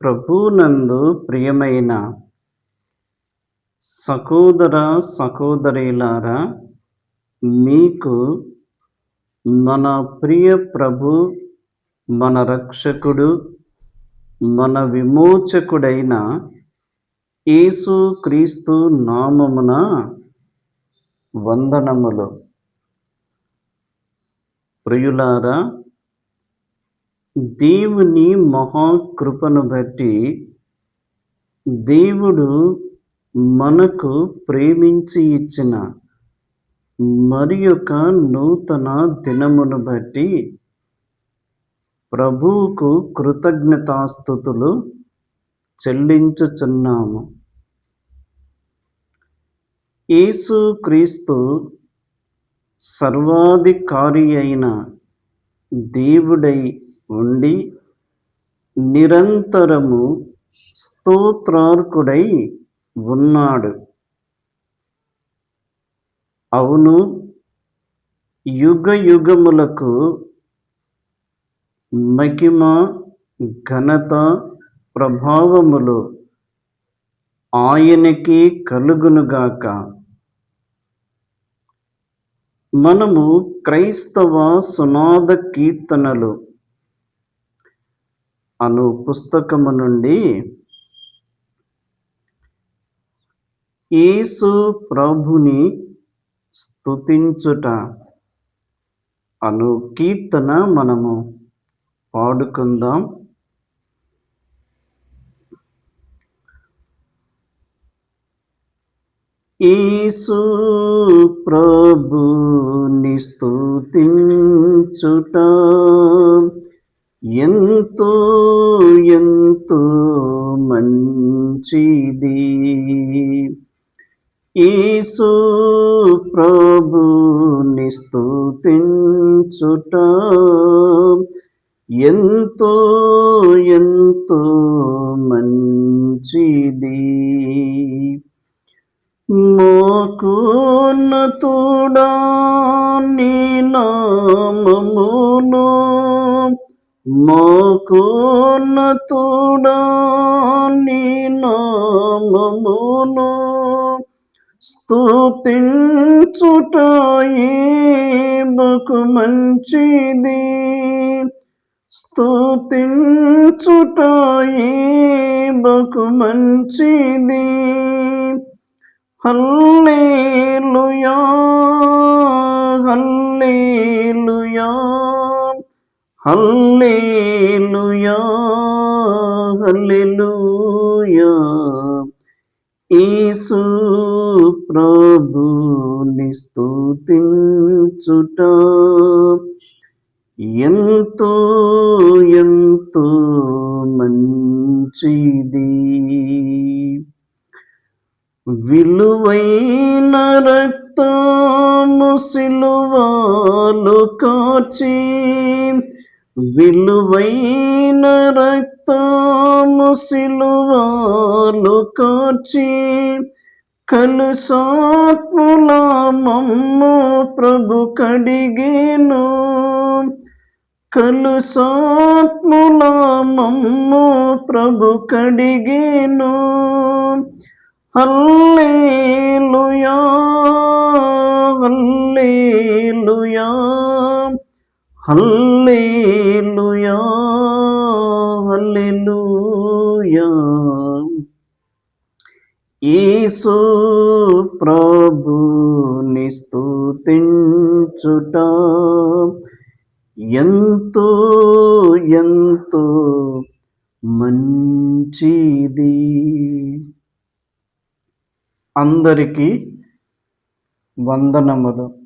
ప్రభునందు ప్రియమైన సహోదర సహోదరులారా మీకు మన ప్రియ ప్రభు మన రక్షకుడు మన విమోచకుడైన యేసు క్రీస్తు నామమున వందనములు. ప్రియులారా దేవుని మహాకృపను బట్టి దేవుడు మనకు ప్రేమించి ఇచ్చిన మరి యొక్క నూతన దినమును బట్టి ప్రభువుకు కృతజ్ఞతాస్థుతులు చెల్లించుచున్నాము. యేసు క్రీస్తు సర్వాధికారి అయిన దేవుడై ఉండి నిరంతరము స్తోత్రార్కుడై ఉన్నాడు. అవును యుగ యుగములకు మహిమ ఘనత ప్రభావములు ఆయనకి కలుగునుగాక మనము క్రైస్తవ సునాద కీర్తనలు అను పుస్తకము నుండి యేసు ప్రభుని స్తుతించుట అను కీర్తన మనము పాడుకుందాం. యేసు ప్రభుని స్తుతించుట ఎంతో ఎంతో మంచిది. ఈసు ప్రభుని స్తుతించుట ఎంతో ఎంతో మంచిది. మోకున్నతో మోకున్నతుడా నీ నామమును స్తుతించుట బకు మంచిది. స్తుతించుట బకు మంచిది. హల్లేలుయా హల్లేలుయా. హల్లేలుయా హల్లెలూయా. యేసు ప్రభుని స్తుతించుట ఎంతో ఎంతో మంచిది. విలువైన రక్తము సిలువాలు కాచి విలువైన రక్తము సిలువాలు కాచి కలుసాత్ముల మమ్ము ప్రభు కడిగేను. కలుసాత్ముల మమ్ము ప్రభు కడిగేను. హల్లేలుయా హల్లేలుయా. హల్లేలుయా హల్లెలూయా. యేసు ప్రభుని స్తుతించుట ఎంతో ఎంతో మంచిది. అందరికీ వందనములు.